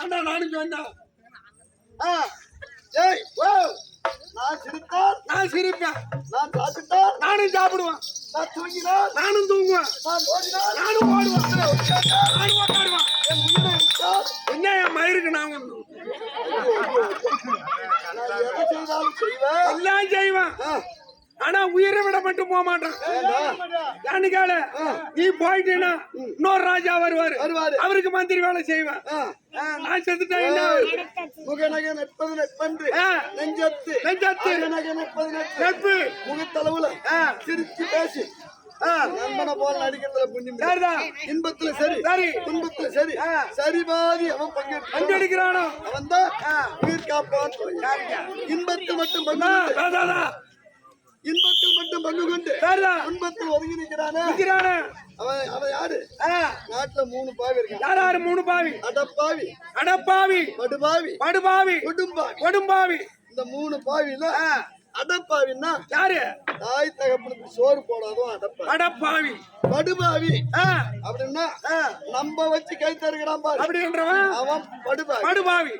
அதான்டா நானும் சொன்னேன் ஆ, ஏய் ஓ நான் சிரித்தால் நான் சிரிப்பேன். நான் சாப்பிட்டால் நானும் சாப்பிடுவேன். நான் தூங்கினால் நானும் தூங்குவேன். நான் ஓடினால் நானும் ஓடுவேன். நானும் ஓட்டாடுவேன் என் விட்டால் என்ன என் மயிருக்கு நான் செய்வேன். எல்லாம் செய்வேன். ஆனா உயிரை விட மட்டும் போக மாட்டான். கேளு நீ போயிட்டீன்னா இன்னொரு ராஜா வருவாரு. அவருக்கு மந்திரி வேலை செய்வேன். நான் செத்துட்டேன் முகத்தளவுல சிரிச்சு பேசி. நண்பனை போல நடிக்கிறதுல புண்ணியம். சரிதான் இன்பத்துல சரி. சரி. துன்பத்துல சரி. ஆ. சரிபாதி அவன் பங்கேற்று. அஞ்சடிக்கிறானோ அவன் தான். உயிர் காப்பான் இன்பத்தில் மட்டும் அதான், இன்பத்தில் மட்டும் பங்கு கொண்டு சரிதான் துன்பத்தில் ஒதுங்கி நிற்கிறானே. அவன் அவன் யாரு? நாட்டுல மூணு பாவி இருக்கான் யார் யாரு? மூணு பாவி. அடப்பாவி. அடப்பாவி. படுபாவி. படுபாவி. கொடும்பாவி. கொடும்பாவி. இந்த மூணு பாவில அடப்பாவின்னா யாரு? தாய் தகப்பனுக்கு சோறு போடாதவன் அடப்பாவி. அடப்பாவி. படுபாவி. அப்படின்னா நம்ம வச்சு கை தருகிறான் பாரு. அப்படின்றவன் அவன் படுபாவி. படுபாவி.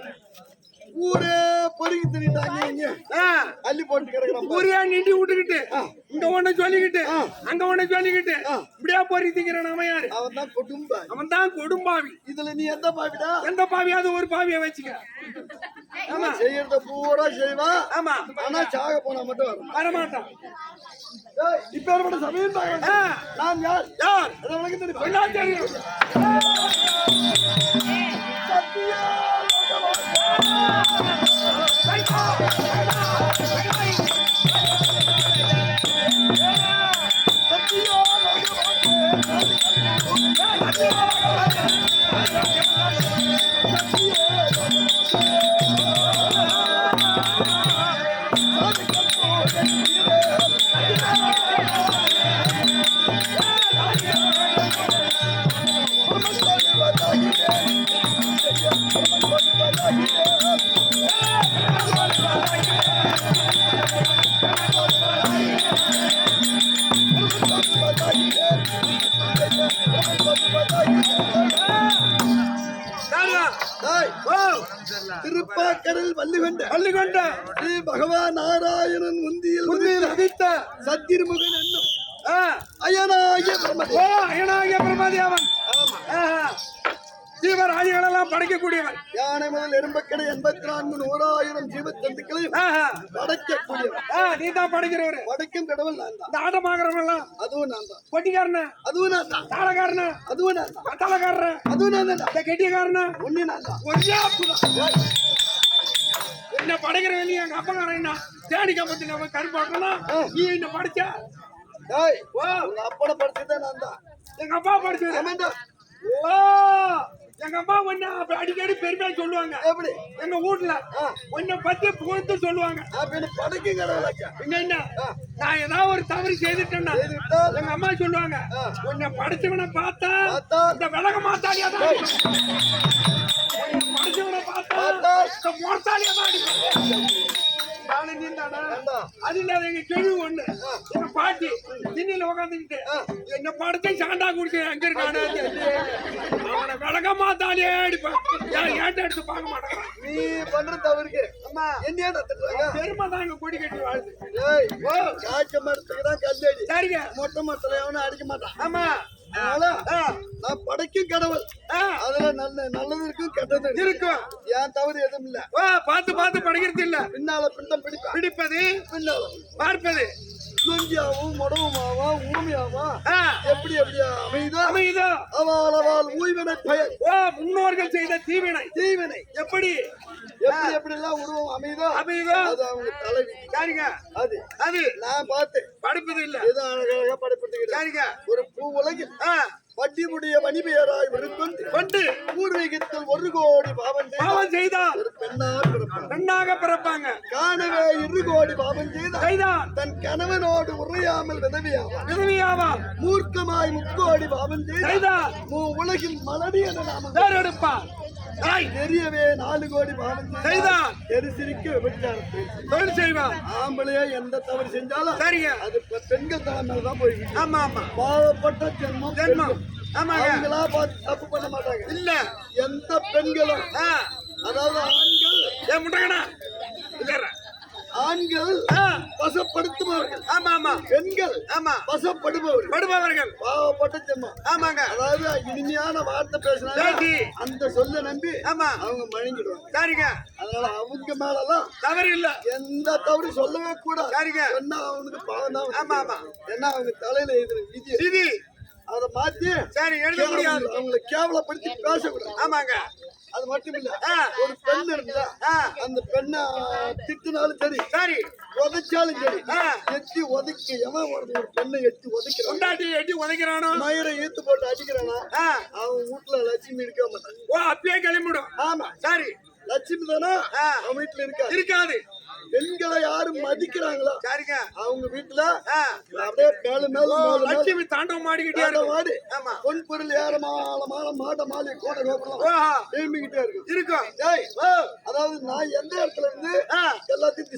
ஊரே பொறுக்கி தின்னுட்டாங்க அள்ளி போட்டு கிடக்குறான் பாரு. ஊரையா நிண்டி விட்டுக்கிட்டு. இங்க ஒண்ணு சொல்லிக்கிட்டு. அங்க ஒண்ணு சொல்லிக்கிட்டு. இப்படியா பொறி திங்கிறான் அவன் யாரு? அவன் தான் குடும்பாவி. அவன் தான் கொடும்பாவி. இதுல நீ எந்த பாவிடா? எந்த பாவியாவது ஒரு பாவிய வச்சுக்க. ஆமா. செய்யறத பூரா செய்வான் ஆமா. ஆனா சாக போனா மட்டும் வரும். வரமாட்டான். ஏய், இப்ப ஏற்பட்ட சமயம் நான் யார்? யார்? என்ன தெரியும். சத்தியா? சத்தியா திருப்பாக்கடல் வள்ளிகொண்ட பள்ளிக்கொண்ட ஸ்ரீ பகவான் நாராயணன் முந்தியில் உண்மையில் உதித்த சத்திருமுகன் என்னும். ஆ, அயனாகிய ஓ பிரம்மதேவன். பிரமாதேவன் ஆஹா. ஜீவராஜிகளெல்லாம் படைக்கக்கூடியவன். யானை முதல் எறும்பக்கடை எண்பத்தி நான்கு நூறாயிரம் ஜீவத்தந்துக்களையும் ஆஹா. படைக்கக்கூடியவன். நீ தான் படைக்கிறவரு. படைக்கும் கடவுள் நான் தான். ஆட்டமாகறவெல்லாம் அதுவும் நான் தான். கொட்டிக்காரன அதுவும் நான் தான். தாளக்காரன? அதுவும் நான் தான். கத்தாளக்காரன அதுவும் நான் தான். கெட்டியக்காரன? ஒண்ணு நான் தான். ஒரே அப்புதான் என்ன படைக்கிற வெளியே எங்க அப்பங்காரன் என்ன? தேடி கம்பத்தி நம்ம கருப்பாட்டனா நீ என்ன படிச்ச? உங்க அப்பனை படைச்சதே நான் தான் எங்க அப்பா படிச்சது ஓ எங்க அம்மா ஒன்னு அடிக்கடி பெருமையா சொல்லுவாங்க. எப்படி? எங்க வீட்டுல உன்னை பத்தி புகழ்ந்து சொல்லுவாங்க. பின்ன என்ன? நான் ஏதாவது ஒரு தவறு செய்துட்டேன்னா எங்க அம்மா சொல்லுவாங்க உன்னை படிச்சவனை பார்த்தா இந்த விலக மாத்தாளியா தான் அது இல்லாத எங்க கேள்வி ஒண்ணு. எங்க பாட்டி திண்ணில உட்காந்துக்கிட்டு என்ன படத்தை சாண்டா குடிச்சு எங்க இருக்கானு. அவனை விலக மாத்தாளியே அடிப்பேன் ஏட்ட எடுத்து பார்க்க மாட்டேன். நீ பண்ற தவறுக்கு அம்மா. தத்துறாங்க பெருமை தான் எங்க கொடி கட்டி வாழ்த்து டேய் காய்ச்ச மரத்துக்கு தான் கல்லடி சரிங்க. மொட்டை மரத்துல எவனும் அடிக்க மாட்டான். ஆமா நான் படைக்கும் கடவுள். அதுல நல்ல நல்லது இருக்கும் கெட்டது இருக்கும். என் தவறு எதுவும் இல்ல. பார்த்து பார்த்து படிக்கிறது இல்ல. பின்னால பிண்டம் பிடிப்பேன் பிடிப்பது பின்னால. பார்ப்பது. நொஞ்சியாவும் முடவுமாவா ஊமையாவா எப்படி எப்படி அமைதோ அமைதோ அவள் அவள் ஊய்வனை பயன் ஓ முன்னோர்கள் செய்த தீவினை. தீவினை. எப்படி? எப்படி எப்படி எல்லாம் உருவம் அமைதோ அமைதோ அது அவங்க தலைவி. சரிங்க அது. அது. நான் பார்த்தேன். படிப்பது இல்ல. ஏதோ அழகழகா படைப்பட்டுக்கிறேன் சரிங்க ஒரு பூ உலகில். ஆ, வட்டிமுடிய மணிபெயராய் விருப்பந்து கொண்டு பூர்வீகத்தில் ஒரு கோடி பாவம் பாவம் செய்தால் பெண்ணாக பிறப்பாங்க. காணவே இரு கோடி பாவம் செய்த செய்தால் தன் கணவனோடு உரையாமல் விதவியாவார். விதவியாவால் மூர்க்கமாய் முக்கோடி பாவம் செய்த செய்தால் உலகில் மலடி என நாம. வேறெடுப்பார் தாய் தெரியவே நாலு கோடி பாவம் செய்த செய்தால் தெரிசிரிக்க விபச்சாரத்தை செய்வார். ஆம்பளையா எந்த தவறு செஞ்சாலும் சரிங்க. அது பெண்கள் தலைமையில தான் போய்கிட்டு ஆமா ஆமா. பாவப்பட்ட ஜென்மம் ஜென்மம். ஆமாங்க. அவங்களா பார்த்து தப்பு பண்ண மாட்டாங்க. இல்ல. எந்த பெண்களும் அதாவது ஆண்கள் ஏன் ஆண்கள் வசப்படுத்துபவர்கள். ஆமா ஆமா. பெண்கள் ஆமா. வசப்படுபவர்கள். படுபவர்கள். பாவப்பட்ட ஜென்மம். ஆமாங்க. அதாவது இனிமையான வார்த்தை பேசினாங்க பேசி அந்த சொல்ல நம்பி ஆமா. அவங்க மழுங்கிடுவாங்க. சரிங்க. அதனால அவங்க மேலலாம் தவறு இல்ல எந்த தவறு சொல்லவே கூடாது. சரிங்க. என்ன அவனுக்கு பாவம் தான் ஆமா ஆமா. என்ன அவங்க தலையில இது விதி. அதை மாத்தி சரி எழுத முடியாது. அவங்களை கேவலப்படுத்தி பேசக்கூடாது. ஆமாங்க. அது மட்டும் இல்ல. ஒரு பெண் இருந்தா அந்த பெண்ணை திட்டினாலும் சரி சரி. உதைச்சாலும் சரி. எட்டி உதைக்க எவன் ஒரு பெண்ணை எட்டி உதைக்கிறான்? கொண்டாட்டி எட்டி உதைக்கிறானோ? மயிரை ஈத்து போட்டு அடிக்கிறானா? அவன் வீட்டுல லட்சுமி இருக்க மாட்டான். ஓ அப்பயே கிளம்பிடும். ஆமா. சரி. லட்சுமி தானே. அவன் வீட்டுல இருக்கா இருக்காது. பெண்களை யாரும் மதிக்கிறாங்களோ? சரிங்க அவங்க வீட்டுல அப்படியே மேலும் மேலும் லட்சுமி தாண்டவம் மாடிக்கிட்டே மாடி. ஆமா. பொன் பொருள் ஏறமால மால மாட மாலை கோட ஓஹா. திரும்பிக்கிட்டே இருக்கும். இருக்கும் அதாவது நான் எந்த இடத்துல இருந்து எல்லாத்தையும்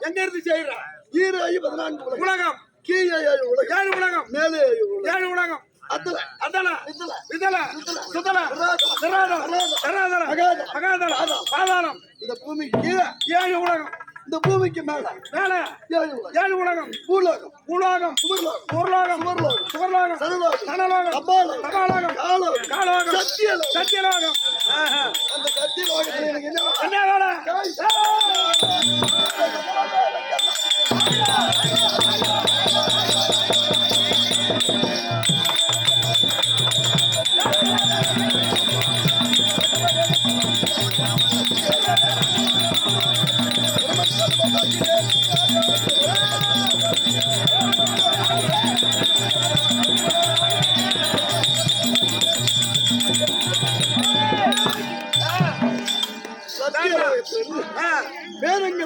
எங்க இருந்து செய்யற ஈராயி பதினான்கு உலகம். கீழே ஏழு உலகம். ஏழு உலகம். மேலே ஏழு உலகம். ஏழு உலகம். அத்தல. அதல இத்தல இதல சுதல விராதம், நிராதம் நிராதல அகாதம், அகாதலம் பாதாளம் இந்த பூமிக்கு கீழே ஏழு உலகம். இந்த பூமிக்கு மேல மேல ஏழு உலகம். பூலோகம். பூலோகம். சுவர்லோகம் ஊர்லோகம் சுவர்லோகம். சனலோகம். தபாலோகம். காலோகம். காலோகம். சத்தியலோகம். சத்தியலோகம். அந்த சத்தியலோகத்துல எனக்கு என்ன வேலை? வேலை?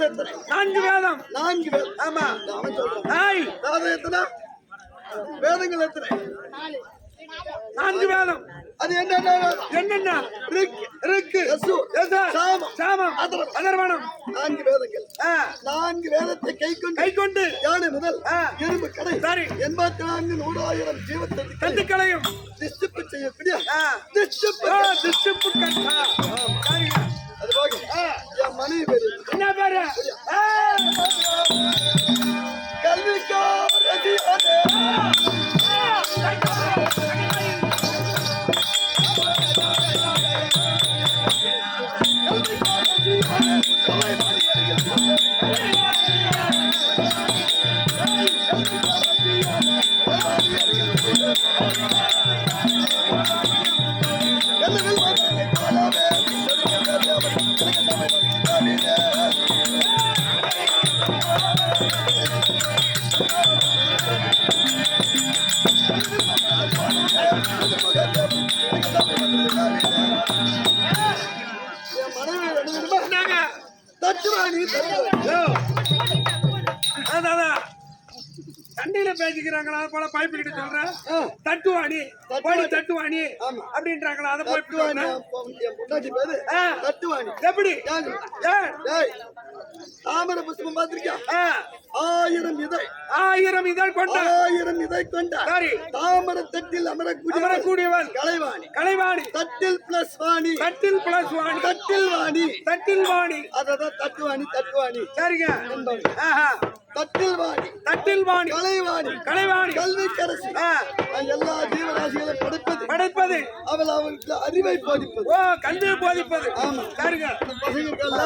எத்தனை நான்கு வேதம். நான்கு வேதம் ஆமா. அவன் சொல்றான். ஆய் வேதம் எத்தனை வேதங்கள் எத்தனை? நான்கு வேதம். அது என்னென்ன? என்னென்ன? ரிக், இருக்கு யசு, சாமம், சாமம். அதர்வணம். நான்கு வேதங்கள். நான்கு வேதத்தை கை கொண்டு கை கொண்டு யானை முதல். இரும்பு கடை. சரி. எண்பத்தி நான்கு நூறாயிரம் ஜீவத்தை கத்துக்களையும். டிஸ்டிப்பு செய்யக்கூடிய டிஸ்டிப்பு கட்டா சரிங்க. அது போக என் மனைவி பேரு. என்ன பேரு? அதே தட்டுவாணி தட்டுவாணி அதான், அதான். தண்ணியில பேசிக்கிறாங்களா போல பைப்பு கிட்ட சொல்றேன் ஆ. தட்டுவாணி போய் தட்டுவாணி. அப்படின்றாங்களா? அதை போய் தட்டுவாணி. எப்படி? தாமரை புஷ்பம் பார்த்திருக்கியா? ஆ, ஆயிரம் இதை ஆயிரம் இதழ் கொண்ட ஆயிரம் இதை கொண்ட சரி. தாமரை தட்டில் அமரக்கூடிய அமரக்கூடியவன். கலைவாணி. கலைவாணி. தட்டில் பிளஸ் வாணி. தட்டில் பிளஸ் வாணி. தட்டில் வாணி. தட்டில் வாணி. அததான் தட்டுவாணி தட்டுவாணி. சரிங்க. தட்டில் வாணி தட்டில் வாணி கலைவாணி கலைவாணி. கல்விக்கரசி. எல்லா ஜீவராசிகளையும் படைப்பது படைப்பது. அவள் அவளுக்கு அறிவை போதிப்பது. ஓ கல்வியை போதிப்பது. ஆமா. சரிங்க அந்த பசங்க இருக்கல்ல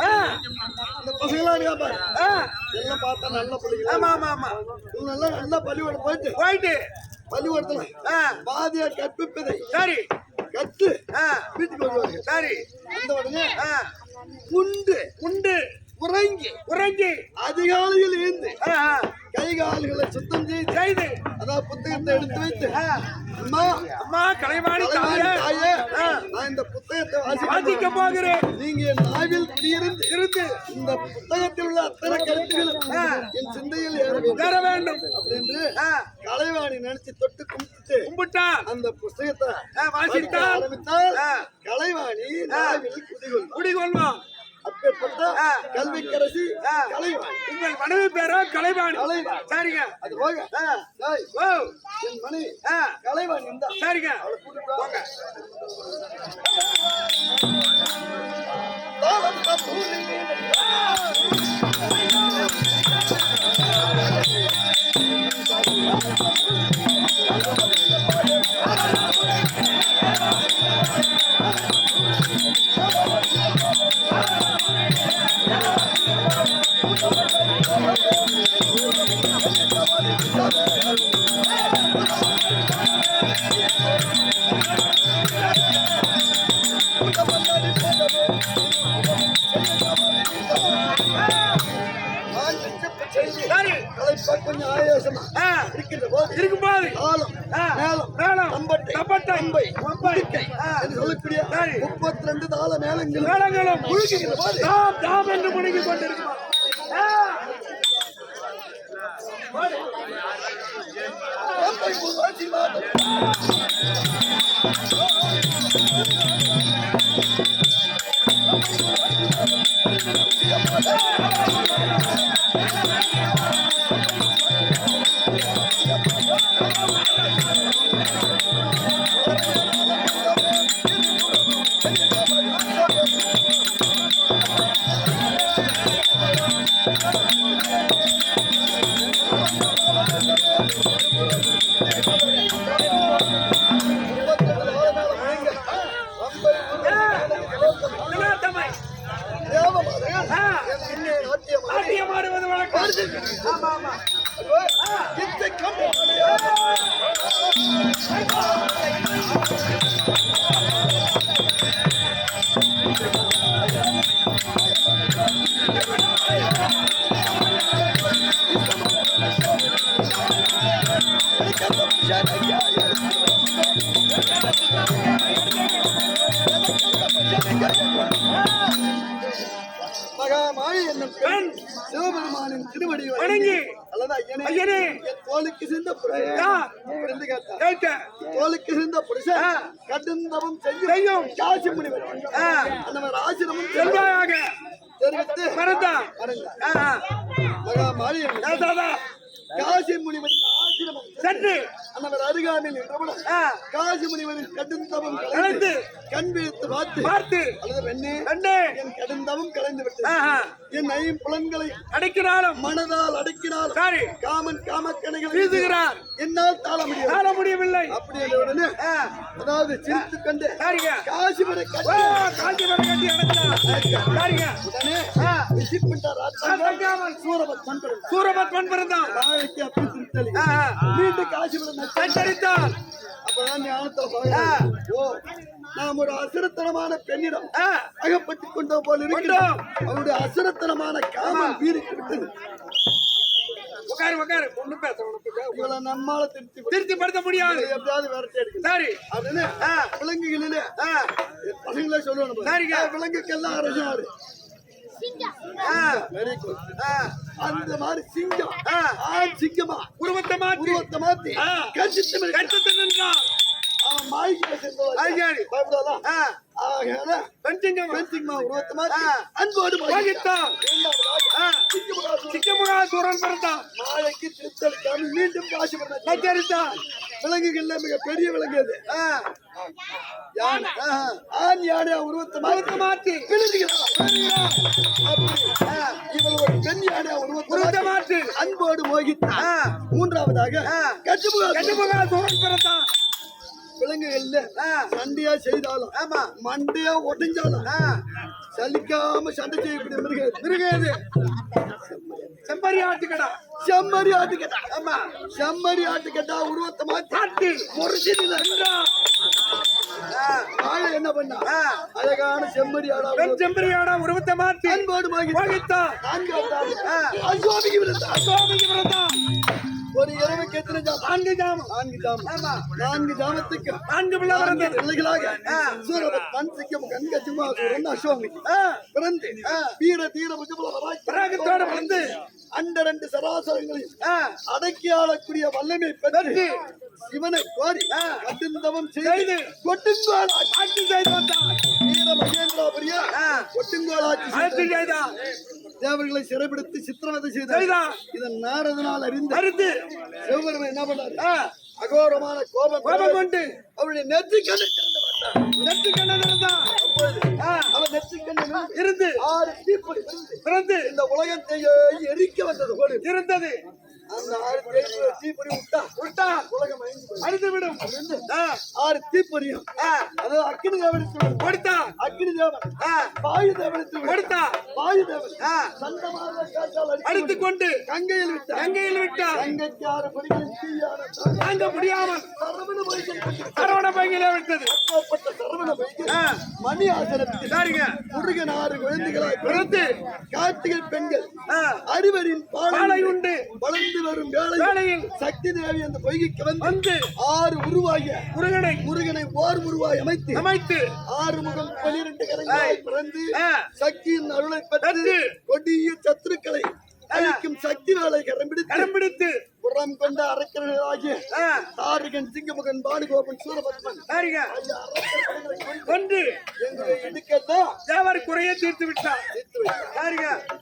ஆ, அந்த பசங்களாம் இருக்கா பாரு. ஆ, எல்லாம் பார்த்தா நல்ல பிள்ளைங்க. ஆமா ஆமா ஆமா. இவங்க எல்லாம் நல்லா பள்ளிக்கூடம் போயிட்டு போயிட்டு. பள்ளிக்கூடத்துல ஆ, பாதியார் கற்பிப்பதை சரி. கத்து ஆ, வீட்டுக்கு வருவாங்க சரி. அந்த உடனே உண்டு. உண்டு. உறங்கி உறங்கி அதிகாலையில் இருந்து கை கால்களை சுத்தம் செய்து செய்து. அதான் புத்தகத்தை எடுத்து வைத்து அம்மா அம்மா கலைவாணி தாயே. நான் இந்த புத்தகத்தை வாசிக்க போகிறேன். நீங்க என் நாவில் குடியிருந்து இருந்து இந்த புத்தகத்தில் உள்ள அத்தனை கருத்துகளும் என் சிந்தையில் ஏற வேண்டும் அப்படின்னு கலைவாணி நினைச்சு தொட்டு கும்பிட்டு கும்பிட்டா அந்த புத்தகத்தை வாசித்தால் ஆரம்பித்தால். கலைவாணி நாவில் குடிகொள்ளும் குடிகொள்வோம் அப்பேற்பட்ட. கல்விக்கரசி. கலைவாணி. உங்கள் மனைவி பேரோ கலைவாணி? கலைவாணி. சரிங்க. அது போக ஓ. என் மனைவி கலைவாணி இருந்தா சரிங்க. அவளை கூட்டிட்டு வாங்க. நான் முழுகுகின்ற போது தாம் தாம் என்று முழுகிக் கொண்டிருக்கிறோம் ஆ, ஆமா ஆமா. மகாமாயி என்ன என்னும் பெண் சிவபெருமானின் திருவடி வணங்கி அல்லது ஐயனே தோளுக்கு சிந்த புருஷன். கேட்க தோளுக்கு சிந்த புருஷன். கடுந்தவம் செய்யும். காசி முனிவர். அந்த ஆசிரமம் செல்வாயாக தெரிவித்து ஏ தாதா காசி முனிவரின் ஆசிரமம் சற்று அன்னவர் அருகாமையில் நின்றவுடன் காசி முனிவரின் கடுந்தவம் கலந்து கண் விழித்து பார்த்து பார்த்து. அல்லது பெண்ணே கண்டே என் கடுந்தவம் கலைந்து விட்டது என் ஐம் புலன்களை அடைக்கிறாலும் மனதால் அடக்கினாலும் காமன் காமக்கணைகளை வீசுகிறார். என்னால் தாழ முடியாது. காண முடியவில்லை. அப்படி என்ற உடனே அதாவது சிரித்து கண்டு ஓ கட்டி. காஞ்சி மரம் கட்டி அடைச்சார் சரிங்க உடனே சூரபத் மண் பிறந்தான் நாளைக்கு அப்படி. மீண்டும் அப்பதான் ஞானத்தை. ஓ நாம் ஒரு அசுரத்தனமான பெண்ணிடம் அகப்பட்டுக் கொண்டோம் போல இருக்கிறோம் அவருடைய அசுரத்தனமான காமம் வீறிட்டு விட்டது. உட்காரு உட்காரு. ஒண்ணு பேச இவளை நம்மால திருப்தி படுத்த முடியாது. எப்படியாவது விரட்டி எடுக்கணும் சரி. அப்படின்னு விலங்குகளிலே பசங்களே சொல்லணும் சரிங்க. விலங்குக்கெல்லாம் அரசாரு வெரி குட். அந்த மாதிரி சிங்கம். சிங்கமா? உருவத்தை மாற்றி உருவத்தை மாத்தி. மிரட்டி. கட்டத்து நின்றான் அவன் மாய்க்கு பெண்சிங்கம் பெண் சிங்கமா? உருவத்தை மாத்தி. அன்போடு. வாங்கித்தான் இரண்டாவதாக ஆ, சிங்கமுகாசுரன் சிக்கமுகா சூரன் பிறந்தான் மாலைக்கு திருத்தளிக்காமல் மீண்டும் காசு பண்ண சஞ்சரித்தான் விலங்குகள்ல மிக பெரிய விலங்கு அது. யானை. ஆண் யானை உருவத்தை மாத்தி. மாற்றி இவள் ஒரு பெண் யானை உருவத்தை மாற்றி. அன்போடு மோகித்தார் ஆ, மூன்றாவதாக. கட்டுமுக கட்டுமுகா சூரன் பிறந்தான் விலங்குகள்ல சண்டையா செய்தாலும் ஆமா. மண்டையா ஒடிஞ்சாலும் சலிக்காம சண்டை செய்யக்கூடிய மிருகம் இது செம்பரி ஆட்டுக்கடா. செம்மறி ஆட்டுக்கட்டா ஆமா. செம்மறி ஆட்டுக்கட்டா உருவத்தை மாத்தி. ஆட்டு. முறிச்சு வாழை என்ன பண்ணா? அழகான செம்மறி ஆடா பெண் செம்பரியாடா உருவத்தை மாற்றி அன்போடு நான்காவதாக ஆ. அசோமிக்கு விழுந்தார் சோமிக்கு பிறந்தான் ஒரு இரவுக்கு எத்தனை ஜாமம்? நான்கு ஜாமம். நான்கு ஜாமம். நான்கு ஜாமத்துக்கு நான்கு பிள்ளை பிறந்தது. பிள்ளைகளாக. சூரபத் மண் சிக்கம் கங்க ஜுமாசூரன் அசோமி ஆ, பிறந்து வீர தீர முஜபல பராகத்தோட வளர்ந்து அந்த ரெண்டு சராசரங்களையும் அடக்கி ஆளக்கூடிய வல்லமை பெற்று சிவனை கோரி. கட்டுந்தவம் செய்து கொட்டுங்கோலாட்சி ஆட்சி. செய்து வந்தான் வீர மகேந்திராபுரிய ஆ. கொட்டுங்கோலாட்சி ஆட்சி செய்தான் தேவர்களை சிறைபிடித்து சித்திரவதை செய்தார். செய்தான் இதன் நாரதனால் அறிந்து அறுத்து சிவபெருமன் என்ன பண்ணாரு? அகோரமான கோபம் கோபம் கொண்டு. அவருடைய நெற்றி கண்ணை. நெற்றி கண்ணன் இருந்தான் அவன் நெற்றி கண்ணில் இருந்து ஆறு தீப்பொறி விழுந்து பிறந்து. இந்த உலகத்தை எரிக்க வந்தது. இருந்தது. அந்த ஆறு தீப்பொறி விட்டா விட்டா. உலகம் அழிந்து விடும் ஆறு தீப்பொறியும். அதாவது அக்னி தேவனுக்கு கொடுத்தா. அக்னி தேவன். வாயு தேவனுக்கு கொடுத்தா. வாயு தேவன். ஆ, சண்டமாக காற்றால் அடித்து அடித்து கொண்டு கங்கையில் விட்டார். கங்கையில் விட்டார். கங்கைக்கு ஆறு படிகளில் தீயான தாங்க முடியாமல் சரவண விட்டது. அப்பப்பட்ட சரவண மணி சரிங்க முருகன் ஆறு குழந்தைகளாய் பிறந்து கார்த்திகை பெண்கள் அறிவரின் பாலை உண்டு. வளர்ந்து வரும் வேளையில் சக்தி தேவி அந்த பொய்கைக்கு வந்து ஆறு உருவாகிய முருகனை முருகனை ஓர் உருவாய் அமைத்து அமைத்து ஆறு முகம் பனிரெண்டு கரங்களாய் பிறந்து சக்தியின் அருளை பெற்று கொடிய சத்துருக்களை அழிக்கும் சக்தி வேலை கரம் பிடித்து கரம் பிடித்து புறம் கொண்ட அரக்கர்களாகிய தாரகன் சிங்கமுகன் பானுகோபன் சூரபத்மன் கொண்டு எங்களை இடுக்கத்தான் தேவர் குறைய தீர்த்து விட்டார்.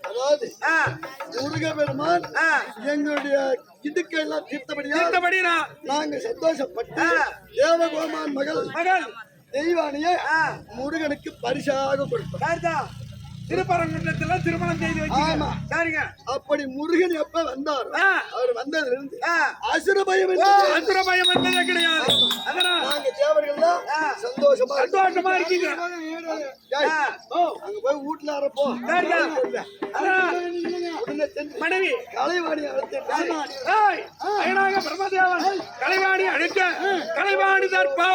அதாவது முருகபெருமான் எங்களுடைய இடுக்கையெல்லாம் தீர்த்தபடியா தீர்த்தபடி நான் நாங்க சந்தோஷப்பட்டு. தேவகோமான் மகள் மகள். தெய்வானியை முருகனுக்கு பரிசாக கொடுத்தோம். திருப்பரங்குன்றத்துல திருமணம் செய்து வச்சு ஆமா. சரிங்க அப்படி முருகன் எப்ப வந்தார் அவர் வந்ததுல இருந்து ஆ, அசுர பயம் ஓ, என்பது கிடையாது. அதனால் நாங்க தேவர்கள்லாம் ஆ. சந்தோஷமா. சந்தோஷமா இருக்கீங்க. அங்க போய் வீட்டுல அரப்போ. சரிதான் அதான் உடனே சென்று மனைவி. கலைவாணி அழைத்து பிரம்மதேவன் கலைவாணி அழிக்க கலைவாணி தற்போ